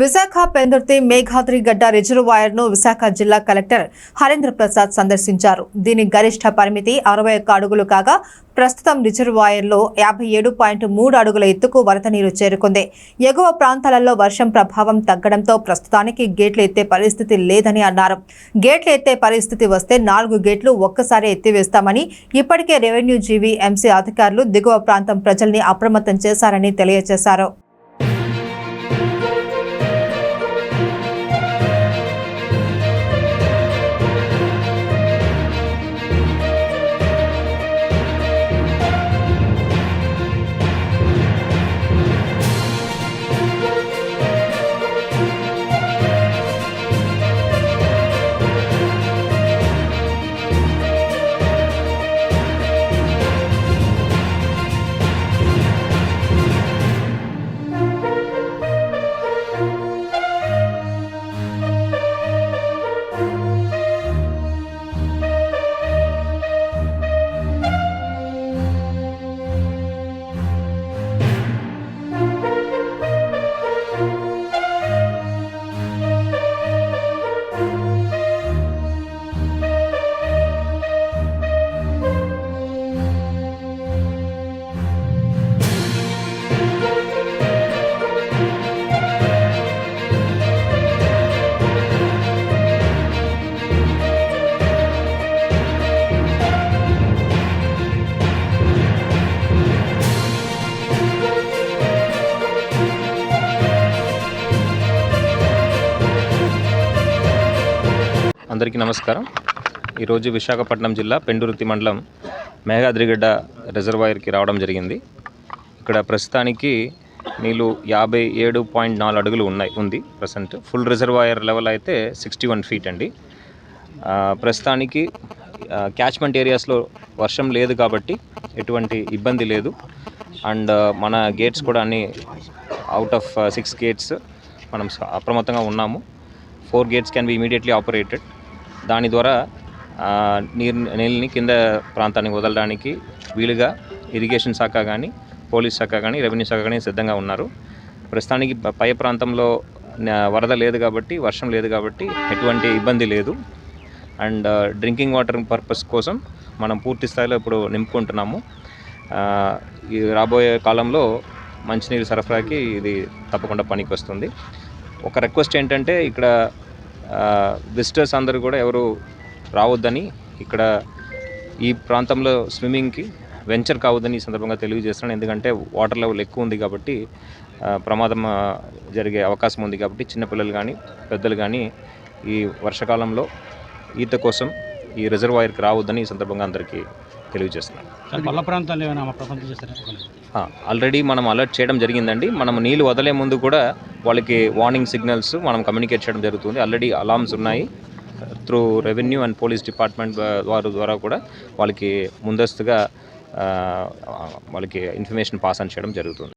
విశాఖ పెందుర్తి మేఘాద్రి గడ్డ రిజర్వాయర్ను విశాఖ జిల్లా కలెక్టర్ హరేంద్ర ప్రసాద్ సందర్శించారు. దీని గరిష్ట పరిమితి అరవై ఒక్క అడుగులు కాగా ప్రస్తుతం రిజర్వాయర్లో యాభై ఏడు పాయింట్ మూడు అడుగుల ఎత్తుకు వరద నీరు చేరుకుంది. ఎగువ ప్రాంతాలలో వర్షం ప్రభావం తగ్గడంతో ప్రస్తుతానికి గేట్లు ఎత్తే పరిస్థితి లేదని అన్నారు. గేట్లు ఎత్తే పరిస్థితి వస్తే నాలుగు గేట్లు ఒక్కసారి ఎత్తివేస్తామని ఇప్పటికే రెవెన్యూ జీవీ ఎంసీ అధికారులు దిగువ ప్రాంతం ప్రజల్ని అప్రమత్తం చేశారని తెలియజేశారు. అందరికీ నమస్కారం. ఈరోజు విశాఖపట్నం జిల్లా పెండురుతి మండలం మేఘాద్రిగడ్డ రిజర్వాయర్కి రావడం జరిగింది. ఇక్కడ ప్రస్తుతానికి నీళ్ళు యాభై ఏడు పాయింట్ నాలుగు అడుగులు ఉన్నాయి ఉంది ప్రజెంట్ ఫుల్ రిజర్వాయర్ లెవెల్ అయితే సిక్స్టీ వన్ ఫీట్ అండి. ప్రస్తుతానికి క్యాచ్మెంట్ ఏరియాస్లో వర్షం లేదు కాబట్టి ఎటువంటి ఇబ్బంది లేదు. అండ్ మన గేట్స్ కూడా అన్ని అవుట్ ఆఫ్ సిక్స్ గేట్స్ మనం స- అప్రమత్తంగా ఉన్నాము. Four gates can be immediately operated. దాని ద్వారా నీరు నీళ్ళని కింద ప్రాంతానికి వదలడానికి వీలుగా ఇరిగేషన్ శాఖ కానీ పోలీస్ శాఖ కానీ రెవెన్యూ శాఖ కానీ సిద్ధంగా ఉన్నారు. ప్రస్తుతానికి పై ప్రాంతంలో వరద లేదు కాబట్టి వర్షం లేదు కాబట్టి ఎటువంటి ఇబ్బంది లేదు. అండ్ డ్రింకింగ్ వాటర్ పర్పస్ కోసం మనం పూర్తి స్థాయిలో ఇప్పుడు నింపుకుంటున్నాము. ఈ రాబోయే కాలంలో మంచినీరు సరఫరాకి ఇది తప్పకుండా పనికి వస్తుంది ఒక రిక్వెస్ట్ ఏంటంటే ఇక్కడ విజిటర్స్ అందరూ కూడా ఎవరు రావద్దని ఇక్కడ ఈ ప్రాంతంలో స్విమ్మింగ్కి వెంచర్ కావద్దని ఈ సందర్భంగా తెలియజేస్తున్నాను. ఎందుకంటే వాటర్ లెవెల్ ఎక్కువ ఉంది కాబట్టి ప్రమాదం జరిగే అవకాశం ఉంది కాబట్టి చిన్నపిల్లలు కానీ పెద్దలు కానీ ఈ వర్షాకాలంలో ఈత కోసం ఈ రిజర్వాయర్కి రావద్దని ఈ సందర్భంగా అందరికీ పల్ల ఏమైనా చేస్తారా ఆల్రెడీ మనం అలర్ట్ చేయడం జరిగిందండి. మనం నీళ్ళు వదలే ముందు కూడా వాళ్ళకి వార్నింగ్ సిగ్నల్స్ మనం కమ్యూనికేట్ చేయడం జరుగుతుంది. ఆల్రెడీ అలామ్స్ ఉన్నాయి. Through revenue and police department వారి ద్వారా కూడా వాళ్ళకి ముందస్తుగా వాళ్ళకి ఇన్ఫర్మేషన్ పాస్ అని చేయడం జరుగుతుంది.